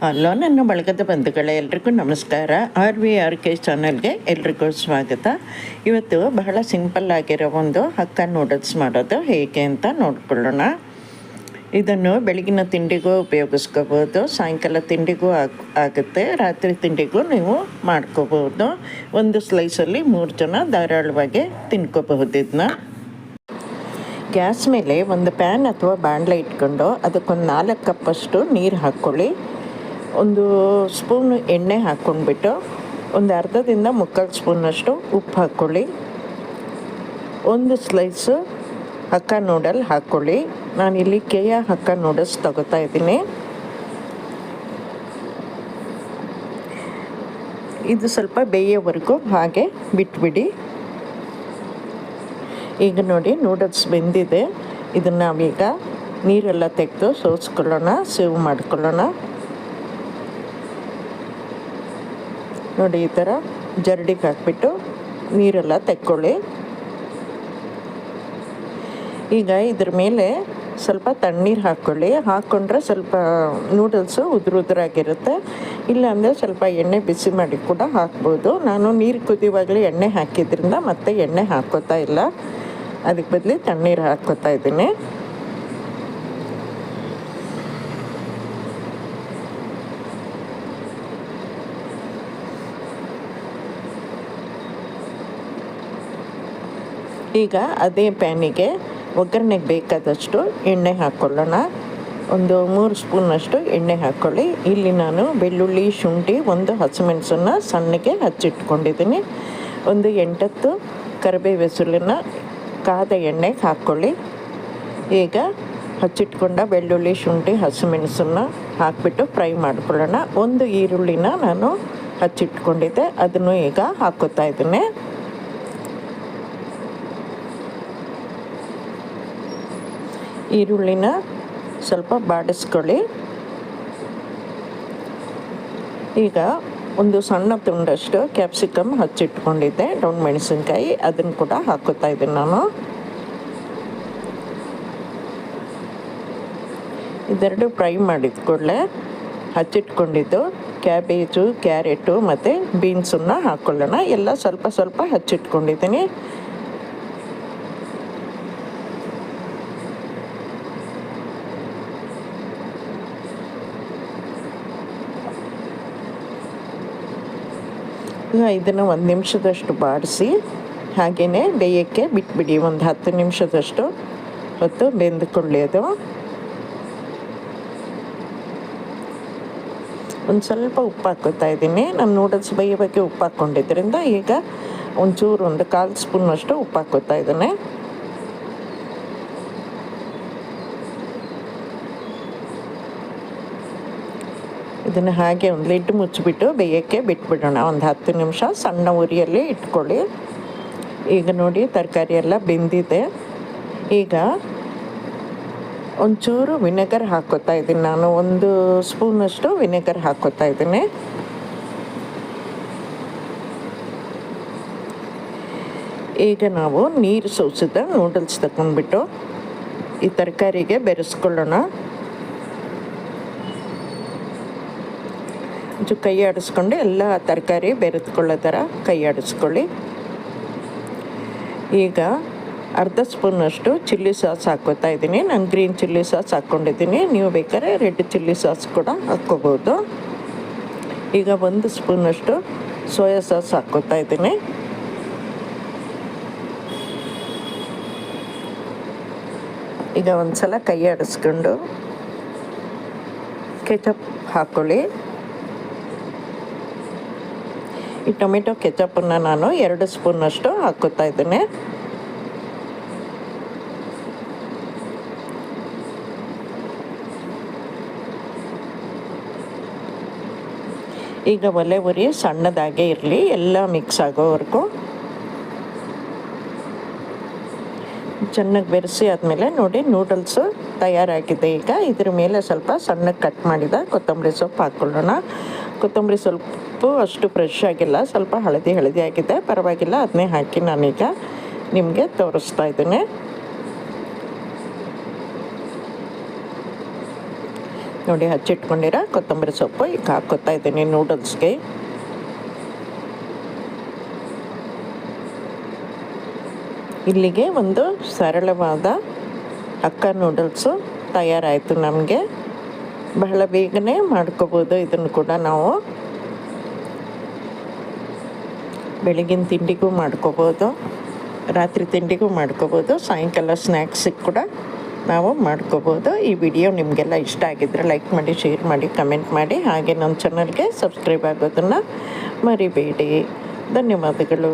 Hello, ನನ್ನ ಬಳಗದ ಬಂಧುಗಳೇ, ಎಲ್ರಿಗೂ ನಮಸ್ಕಾರ. ಆರ್ ವಿ ಆರ್ ಕೆ ಚಾನಲ್ಗೆ ಎಲ್ರಿಗೂ ಸ್ವಾಗತ. ಇವತ್ತು ಬಹಳ ಸಿಂಪಲ್ ಆಗಿರೋ ಒಂದು ಹಕ್ಕ ನೂಡಲ್ಸ್ ಮಾಡೋದು ಹೇಗೆ ಅಂತ ನೋಡ್ಕೊಳ್ಳೋಣ. ಇದನ್ನು ಬೆಳಗಿನ ತಿಂಡಿಗೂ ಉಪಯೋಗಿಸ್ಕೋಬೋದು, ಸಾಯಂಕಾಲ ತಿಂಡಿಗೂ ಆಗ್, ಆಗುತ್ತೆ, ರಾತ್ರಿ ತಿಂಡಿಗೂ ನೀವು ಮಾಡ್ಕೋಬೋದು. ಒಂದು ಸ್ಲೈಸಲ್ಲಿ ಮೂರು ಜನ ಧಾರಾಳವಾಗಿ ತಿನ್ಕೋಬಹುದು ಇದನ್ನ ಗ್ಯಾಸ್ ಮೇಲೆ ಒಂದು ಪ್ಯಾನ್ ಅಥವಾ ಬಾಣಲೆ ಇಟ್ಕೊಂಡು ಅದಕ್ಕೊಂದು ನಾಲ್ಕು ಕಪ್ಪಷ್ಟು ನೀರು ಹಾಕ್ಕೊಳ್ಳಿ. ಒಂದು ಸ್ಪೂನ್ ಎಣ್ಣೆ ಹಾಕ್ಕೊಂಡ್ಬಿಟ್ಟು ಒಂದು ಅರ್ಧದಿಂದ ಮುಕ್ಕಾಲು ಸ್ಪೂನಷ್ಟು ಉಪ್ಪು ಹಾಕ್ಕೊಳ್ಳಿ. ಒಂದು ಸ್ಲೈಸು ಹಕ್ಕ ನೂಡಲ್ ಹಾಕ್ಕೊಳ್ಳಿ. ನಾನಿಲ್ಲಿ ಕೆಯ ಹಕ್ಕ ನೂಡಲ್ಸ್ ತಗೋತಾ ಇದ್ದೀನಿ. ಇದು ಸ್ವಲ್ಪ ಬೇಯೋವರೆಗೂ ಹಾಗೆ ಬಿಟ್ಬಿಡಿ. ಈಗ ನೋಡಿ ನೂಡಲ್ಸ್ ಬೆಂದಿದೆ. ಇದನ್ನು ನಾವೀಗ ನೀರೆಲ್ಲ ತೆಗೆದು ಸೋಸ್ಕೊಳ್ಳೋಣ ಸೇವ್ ಮಾಡ್ಕೊಳ್ಳೋಣ. ನೋಡಿ ಈ ಥರ ಜರಡಿಗೆ ಹಾಕ್ಬಿಟ್ಟು ನೀರೆಲ್ಲ ತೆಕ್ಕೊಳ್ಳಿ. ಈಗ ಇದ್ರ ಮೇಲೆ ಸ್ವಲ್ಪ ತಣ್ಣೀರು ಹಾಕ್ಕೊಳ್ಳಿ ಹಾಕ್ಕೊಂಡ್ರೆ ಸ್ವಲ್ಪ ನೂಡಲ್ಸು ಉದುರು ಉದುರಾಗಿರುತ್ತೆ. ಇಲ್ಲಾಂದರೆ ಸ್ವಲ್ಪ ಎಣ್ಣೆ ಬಿಸಿ ಮಾಡಿ ಕೂಡ ಹಾಕ್ಬೋದು. ನಾನು ನೀರು ಕುದಿಯುವಾಗಲೇ ಎಣ್ಣೆ ಹಾಕಿದ್ರಿಂದ ಮತ್ತೆ ಎಣ್ಣೆ ಹಾಕ್ಕೋತಾ ಇಲ್ಲ. ಅದಕ್ಕೆ ಬದಲು ತಣ್ಣೀರು ಹಾಕ್ಕೋತಾ ಇದ್ದೀನಿ. ಈಗ ಅದೇ ಪ್ಯಾನಿಗೆ ಒಗ್ಗರಣೆಗೆ ಬೇಕಾದಷ್ಟು ಎಣ್ಣೆ ಹಾಕ್ಕೊಳ್ಳೋಣ ಒಂದು ಮೂರು ಸ್ಪೂನಷ್ಟು ಎಣ್ಣೆ ಹಾಕ್ಕೊಳ್ಳಿ ಇಲ್ಲಿ ನಾನು ಬೆಳ್ಳುಳ್ಳಿ, ಶುಂಠಿ, ಒಂದು ಹಸಿಮೆಣಸನ್ನು ಸಣ್ಣಗೆ ಹಚ್ಚಿಟ್ಕೊಂಡಿದ್ದೀನಿ. ಒಂದು ಎಂಟತ್ತು ಕರಿಬೇವು ಹೆಸರನ್ನ ಕಾದ ಎಣ್ಣೆ ಹಾಕ್ಕೊಳ್ಳಿ ಈಗ ಹಚ್ಚಿಟ್ಕೊಂಡ ಬೆಳ್ಳುಳ್ಳಿ, ಶುಂಠಿ, ಹಸಿಮೆಣಸನ್ನು ಹಾಕಿಬಿಟ್ಟು ಫ್ರೈ ಮಾಡ್ಕೊಳ್ಳೋಣ. ಒಂದು ಈರುಳ್ಳಿನ ನಾನು ಹಚ್ಚಿಟ್ಕೊಂಡಿದ್ದೆ. ಅದನ್ನು ಈಗ ಹಾಕೋತಾ ಇದ್ದೀನಿ. ಈರುಳ್ಳಿನ ಸ್ವಲ್ಪ ಬಾಡಿಸ್ಕೊಳ್ಳಿ. ಈಗ ಒಂದು ಸಣ್ಣ ತುಂಡಷ್ಟು ಕ್ಯಾಪ್ಸಿಕಮ್ ಹಚ್ಚಿಟ್ಕೊಂಡಿದ್ದೆ, ಡೌನ್ ಮೆಣಸಿನ್ಕಾಯಿ, ಅದನ್ನು ಕೂಡ ಹಾಕೋತಾ ಇದ್ದೀನಿ ನಾನು. ಇದೆರಡು ಫ್ರೈ ಮಾಡಿದ ಕೂಡಲೇ ಹಚ್ಚಿಟ್ಕೊಂಡಿದ್ದು, ಕ್ಯಾಬೇಜು, ಕ್ಯಾರೆಟು ಮತ್ತು ಬೀನ್ಸನ್ನು ಹಾಕ್ಕೊಳ್ಳೋಣ ಎಲ್ಲ ಸ್ವಲ್ಪ ಸ್ವಲ್ಪ ಹಚ್ಚಿಟ್ಕೊಂಡಿದ್ದೀನಿ. ಇದನ್ನು ಒಂದು ನಿಮಿಷದಷ್ಟು ಬಾಡಿಸಿ ಹಾಗೆಯೇ ಬೇಯಕ್ಕೆ ಬಿಟ್ಬಿಡಿ, ಒಂದು ಹತ್ತು ನಿಮಿಷದಷ್ಟು ಹೊತ್ತು ಬೆಂದುಕೊಳ್ಳಿ ಅದು. ಒಂದು ಸ್ವಲ್ಪ ಉಪ್ಪು ಹಾಕೋತಾ ಇದ್ದೀನಿ. ನಾನು ನೂಡಲ್ಸ್ ಬೇಯೋಕ್ಕೆ ಉಪ್ಪು ಹಾಕ್ಕೊಂಡಿದ್ದರಿಂದ ಈಗ ಒಂಚೂರು, ಒಂದು ಕಾಲು ಸ್ಪೂನಷ್ಟು ಉಪ್ಪು ಹಾಕೋತಾ ಇದ್ದೇನೆ. ಇದನ್ನು ಹಾಗೆ ಒಂದು ಲಿಡ್ ಮುಚ್ಚಿಬಿಟ್ಟು ಬೇಯೋಕ್ಕೆ ಬಿಟ್ಬಿಡೋಣ. ಒಂದು ಹತ್ತು ನಿಮಿಷ ಸಣ್ಣ ಉರಿಯಲ್ಲಿ ಇಟ್ಕೊಳ್ಳಿ. ಈಗ ನೋಡಿ ತರಕಾರಿ ಎಲ್ಲ ಬೆಂದಿದೆ. ಈಗ ಒಂಚೂರು ವಿನೆಗರ್ ಹಾಕೋತಾ ಇದ್ದೀನಿ ನಾನು. ಒಂದು ಸ್ಪೂನಷ್ಟು ವಿನೆಗರ್ ಹಾಕೋತಾ ಇದ್ದೀನಿ. ಈಗ ನಾವು ನೀರು ಸೋಸಿದ ನೂಡಲ್ಸ್ ತಗೊಂಡ್ಬಿಟ್ಟು ಈ ತರಕಾರಿಗೆ ಬೆರೆಸ್ಕೊಳ್ಳೋಣ. ಒಂಚೂರು ಕೈ ಆಡಿಸ್ಕೊಂಡು ಎಲ್ಲ ತರಕಾರಿ ಬೆರೆತ್ಕೊಳ್ಳೋ ಥರ ಕೈ ಆಡಿಸ್ಕೊಳ್ಳಿ. ಈಗ ಅರ್ಧ ಸ್ಪೂನಷ್ಟು ಚಿಲ್ಲಿ ಸಾಸ್ ಹಾಕೋತಾ ಇದ್ದೀನಿ. ನಾನು ಗ್ರೀನ್ ಚಿಲ್ಲಿ ಸಾಸ್ ಹಾಕ್ಕೊಂಡಿದ್ದೀನಿ. ನೀವು ಬೇಕಾದ್ರೆ ರೆಡ್ ಚಿಲ್ಲಿ ಸಾಸ್ ಕೂಡ ಹಾಕ್ಕೋಬೋದು. ಈಗ ಒಂದು ಸ್ಪೂನಷ್ಟು ಸೋಯಾ ಸಾಸ್ ಹಾಕ್ಕೋತಾ ಇದ್ದೀನಿ. ಈಗ ಒಂದು ಸಲ ಕೈ ಆಡಿಸ್ಕೊಂಡು ಕೆಚಪ್ ಹಾಕ್ಕೊಳ್ಳಿ ಈ ಟೊಮೆಟೊ ಕೆಚಪನ್ನು ನಾನು ಎರಡು ಸ್ಪೂನಷ್ಟು ಹಾಕೋತಾ ಇದ್ದೇನೆ. ಈಗ ಒಲೆ ಉರಿ ಸಣ್ಣದಾಗೆ ಇರಲಿ, ಎಲ್ಲ ಮಿಕ್ಸ್ ಆಗೋವರೆಗೂ. ಚೆನ್ನಾಗಿ ಬೆರೆಸಿ ಆದಮೇಲೆ ನೋಡಿ ನೂಡಲ್ಸು ತಯಾರಾಗಿದೆ ಈಗ. ಇದ್ರ ಮೇಲೆ ಸ್ವಲ್ಪ ಸಣ್ಣಗೆ ಕಟ್ ಮಾಡಿದ ಕೊತ್ತಂಬರಿ ಸೊಪ್ಪು ಹಾಕ್ಕೊಳ್ಳೋಣ ಕೊತ್ತಂಬರಿ ಸೊಪ್ಪು ಅಷ್ಟು ಫ್ರೆಶ್ ಆಗಿಲ್ಲ. ಸ್ವಲ್ಪ ಹಳದಿ ಹಳದಿ ಆಗಿದೆ. ಪರವಾಗಿಲ್ಲ ಅದನ್ನೇ ಹಾಕಿ ನಾನೀಗ ನಿಮಗೆ ತೋರಿಸ್ತಾ ಇದ್ದೇನೆ. ನೋಡಿ, ಹಚ್ಚಿಟ್ಕೊಂಡಿರೋ ಕೊತ್ತಂಬರಿ ಸೊಪ್ಪು ಈಗ ಹಾಕೋತಾ ಇದ್ದೀನಿ ನೂಡಲ್ಸ್ಗೆ ಇಲ್ಲಿಗೆ ಒಂದು ಸರಳವಾದ ಅಕ್ಕ ನೂಡಲ್ಸು ತಯಾರಾಯಿತು ನಮಗೆ. ಬಹಳ ಬೇಗನೆ ಮಾಡ್ಕೋಬೋದು. ಇದನ್ನು ಕೂಡ ನಾವು ಬೆಳಗಿನ ತಿಂಡಿಗೂ ಮಾಡ್ಕೋಬೋದು. ರಾತ್ರಿ ತಿಂಡಿಗೂ ಮಾಡ್ಕೋಬೋದು. ಸಾಯಂಕಾಲ ಸ್ನ್ಯಾಕ್ಸಿಗೆ ಕೂಡ ನಾವು ಮಾಡ್ಕೋಬೋದು. ಈ ವಿಡಿಯೋ ನಿಮಗೆಲ್ಲ ಇಷ್ಟ ಆಗಿದ್ದರೆ ಲೈಕ್ ಮಾಡಿ ಶೇರ್ ಮಾಡಿ ಕಮೆಂಟ್ ಮಾಡಿ. ಹಾಗೆ ನಮ್ಮ ಚಾನಲ್ಗೆ ಸಬ್ಸ್ಕ್ರೈಬ್ ಆಗೋದನ್ನು ಮರಿಬೇಡಿ. ಧನ್ಯವಾದಗಳು.